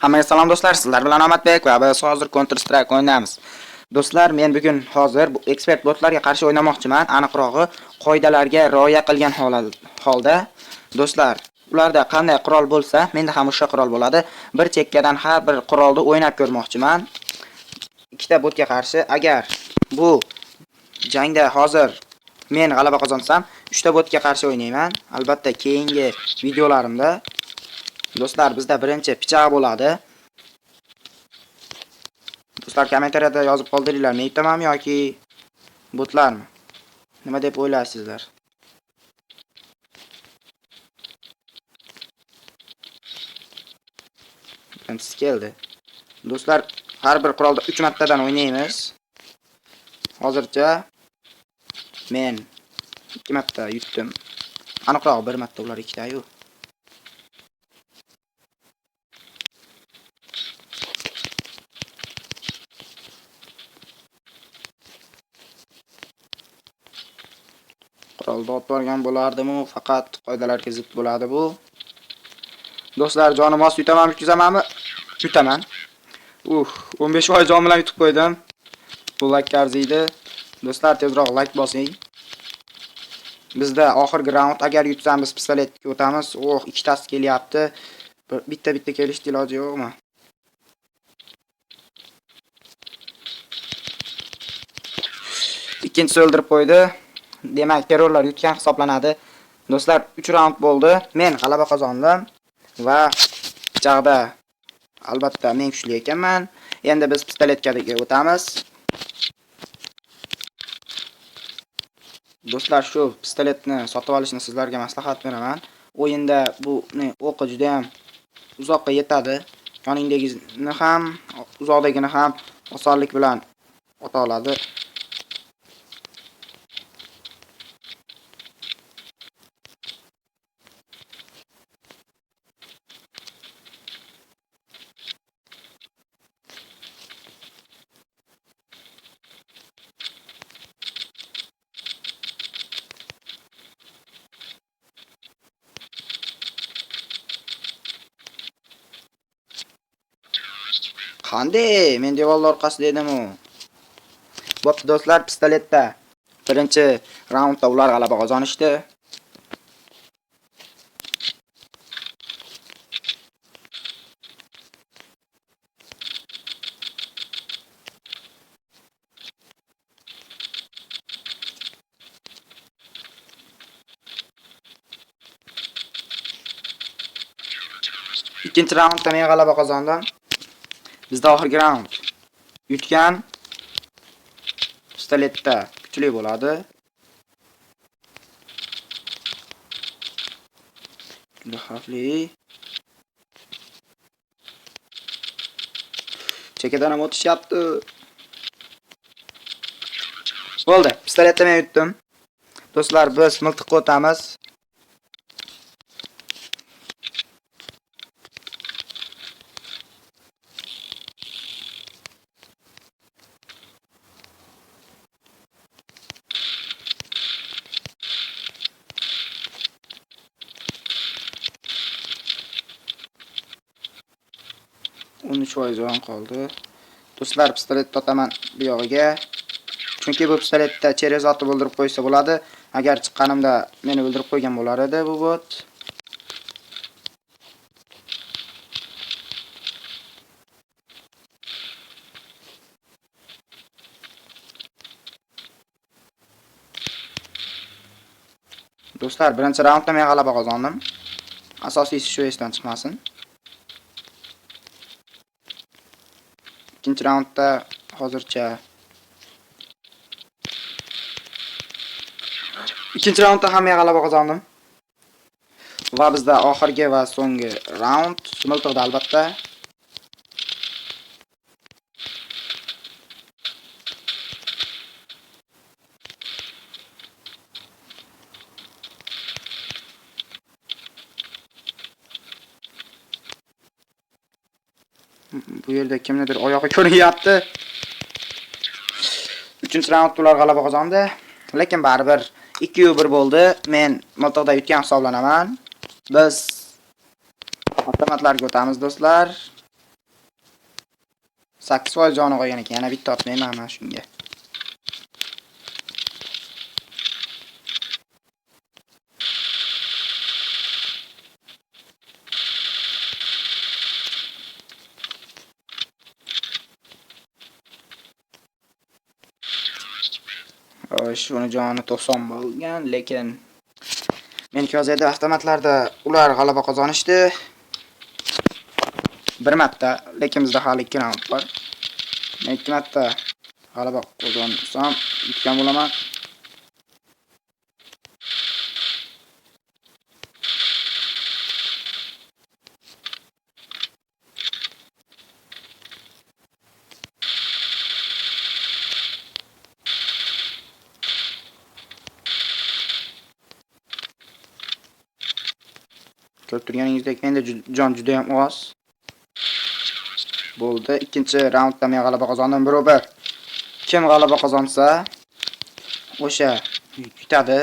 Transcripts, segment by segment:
Hammaga salom do'stlar, sizlar bilan Ahmadbek va biz hozir Counter Strike o'ynaymiz. Do'stlar, men bugun hozir bu ekspert botlarga qarshi o'ynamoqchiman. Aniqrog'i, qoidalarga rioya qilgan holda. Do'stlar, ularda qanday qurol bo'lsa, menda ham o'sha qurol bo'ladi. Bir chekkadan har bir qurolni o'ynab ko'rmoqchiman. Ikkita botga qarshi agar bu jangda hozir men g'alaba qozonsam, 3 ta botga qarshi o'ynayman. Albatta, keyingi videolarimda Do'stlar, bizda birinchi pichoq bo'ladi. Do'stlar, kommentariyada yozib qoldiringlar, men aytamanmi yoki botlarmi? Nima deb o'ylaysizlar? Birinchisi keldi. Do'stlar, har bir qurolda 3 martadan o'ynaymiz. Hozircha men 2 marta yutdim. Aniqroq bir marta ular ikkita-yu. Oldi olib borgan bo'lardimu faqat qoidalarga zid bo'ladi bu. Do'stlar jonim oz yutamanmi yutamanmi yutaman uh 15 oy jon bilan yutib qo'ydim. Bu like arziydi do'stlar tezroq like bosing. Bizda oxirgi raund agar yutsamiz pistoletga o'tamiz. Oh ikkitasi kelyapti. Bitta bitta kelishni iloji yo'qmi? Ikkinchisi o'ldirib qo'ydi. Demak terrorlar yutgan hisoblanadi. Do'stlar 3 raund bo'ldi. Men g'alaba qozondim va jag'da albatta men kuchli ekanman. Endi biz pistoletkaga o'tamiz. Do'stlar shu pistoletni sotib olishni sizlarga maslahat beraman. O'yinda bu o'qi juda ham uzoqqa yetadi. Yoningdagini ham uzoqdagini ham osonlik bilan ota oladi. Qanday? Men devorlar orqasida edim-u. Bo'pti do'stlar, pistoletda birinchi raundda ular g'alaba qozonishdi. Ikkinchi raundda men g'alaba qozondim. Bizda oxirgi raund. Yutgan pistoletda kuchli bo'ladi. Xavfli. Chekadan ham o'tishyapti. Bo'ldi, pistoletda men yutdim. Do'stlar, biz miltiqqa o'tamiz. Foiz jon qoldi. Do'stlar pistoletni otaman bu yog'iga chunki bu pistoletda cherezotni o'ldirib qo'ysa bo'ladi. Agar chiqqanimda meni o'ldirib qo'ygan bo'lar edi bu bot. Do'stlar birinchi raundda men g'alaba qozondim. Asosiysi shu esdan chiqmasin. Ikkinchi raundda hozircha. Ikkinchi raundda ham men g'alaba qozondim. Va bizda oxirgi va so'nggi raund miltiqda albatta. Bu yerda kimnidir oyog'i ko'rinyapti. 3-raund ular g'alaba qozondi, lekin baribir 2-1 bo'ldi. Men miltiqda yutgan hisoblanaman. Biz avtomatlarga o'tamiz do'stlar. 8% joni qolgan ekan. Yana bitta otmayman mana shunga. Joni 90 bo'lgan, lekin meniki hozirda avtomatlarda ular g'alaba qozonishdi. Bir marta, lekin bizda hali 2 raund bor. Men 2 marta g'alaba qozonsam, yutgan bo'laman. Menda ju- jon juda ham oz. Bo'ldi. Ikkinchi raundda men g'alaba qozondim, birobar. Kim g'alaba qozonsa, o'sha yutadi.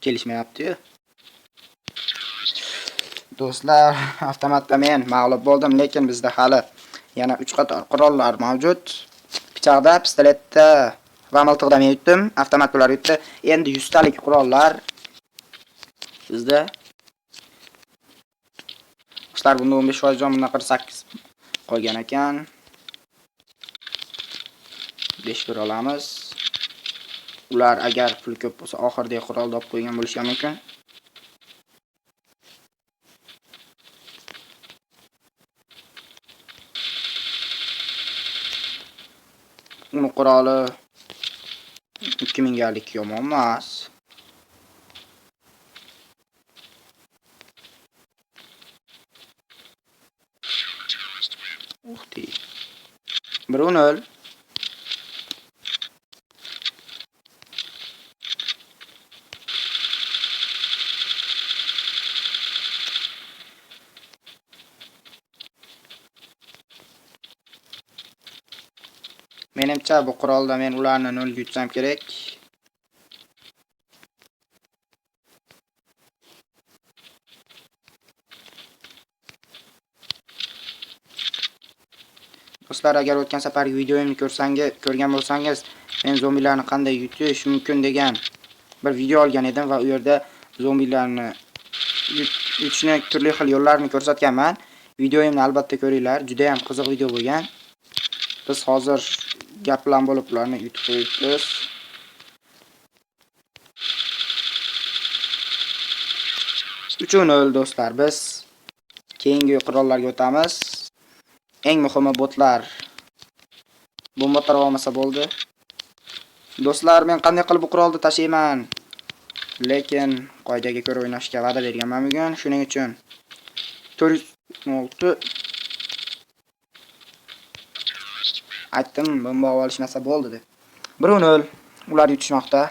Kelishmayapti-yu. Do'stlar, avtomatda men mag'lub bo'ldim, lekin bizda hali yana 3 qator qurollar mavjud. Pichoqda, pistoletda va miltiqda men yutdim, avtomat bular yutdi. Endi 100 talik qurollar bizda. Qushlar bunda 15% jon, bunda 48 qolgan ekan. 5 ko'ra olamiz. Ular agar pul ko'p bo'lsa, oxirdagi qurolni olib qo'ygan bo'lishi Bunu kuralı. Kimin geldik yom olmaz. Uh değil. Brun öl. Menimcha bu qurolda men ularni nolga yutsam kerak. Do'stlar, agar o'tgan safargi videoyimni ko'rsangiz, ko'rgan bo'lsangiz, men zombilarni qanday yutish mumkin degan bir video olgan edim va u yerda zombilarni yut- yutishni turli xil yo'llarini ko'rsatganman. Videoyimni albatta ko'ringlar, juda ham qiziq video bo'lgan. Biz hozir gap bilan bo'lib ularni yutib qo'yibmiz. Uchun nol do'stlar, biz keyingi qurollarga o'tamiz. Eng muhimi botlar. Bomba tarab olmasa bo'ldi. Do'stlar, men qanday qilib bu qurolni tashiyman? Lekin qoidaga ko'ra o'ynashga va'da berganman bugun, shuning uchun 406 aytdim, bomba olishmasa bo'ldi deb. 1-0 ular yutishmoqda.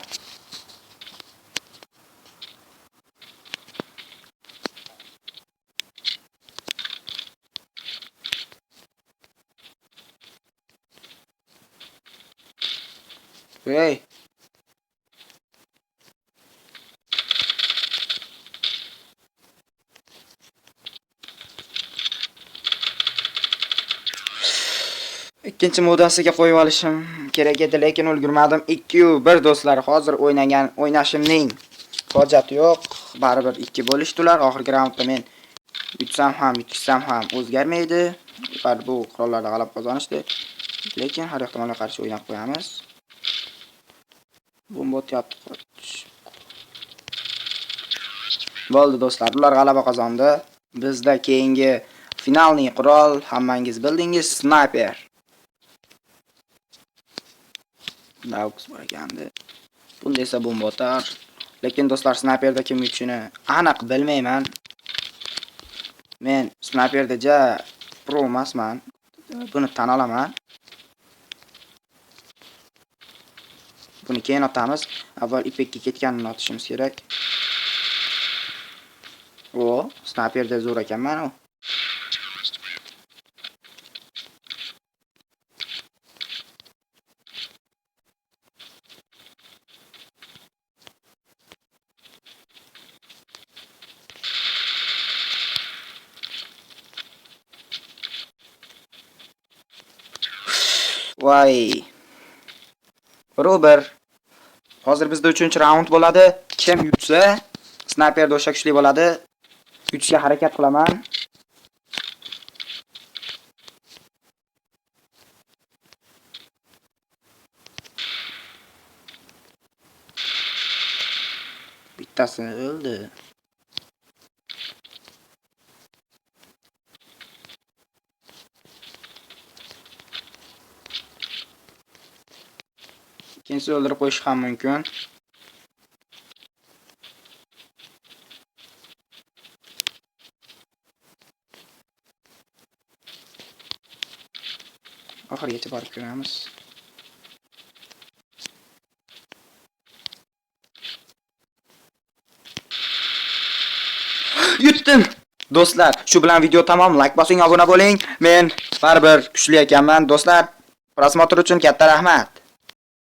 Hey. Ikkinchi modasiga qo'yib olishim kerak edi, lekin ulgurmadim. 2-1 do'stlar, hozir o'ynagan o'ynashimning hojati yo'q. Baribir 2 bo'lishdilar. Oxirgi raundda men yutsam ham, yutishsam ham o'zgarmaydi. Ular bu qurollarda g'alaba qozonishdi. Lekin har ehtimolga qarshi o'ynab qo'yamiz. Bomba o'tyapti. Bo'ldi do'stlar, ular g'alaba qozondi. Bizda keyingi finalni qurol hammangiz bildingiz, snayper. Bor ekandi. Bunda esa bomba otar. Lekin do'stlar, snayperda kim yutishini aniq bilmayman. Men snayperda ja pro emasman. Buni tan olaman. Buni keyin otamiz. Avval ipakka ketganini otishimiz kerak. O, snayperda zo'r ekanman u. Voy. Robert. Hozir bizda 3-raund bo'ladi. Kim yutsa, snayperda o'sha kuchli bo'ladi. Yutishga harakat qilaman. Bittasi o'ldi. Ikkinchisi o'ldirib qo'yish ham mumkin. Oxirigacha borib ko'ramiz. Yutdim. Do'stlar, shu bilan video tamom. layk bosing, obuna bo'ling. Men baribir kuchli ekanman, do'stlar. Prosmotr uchun katta rahmat.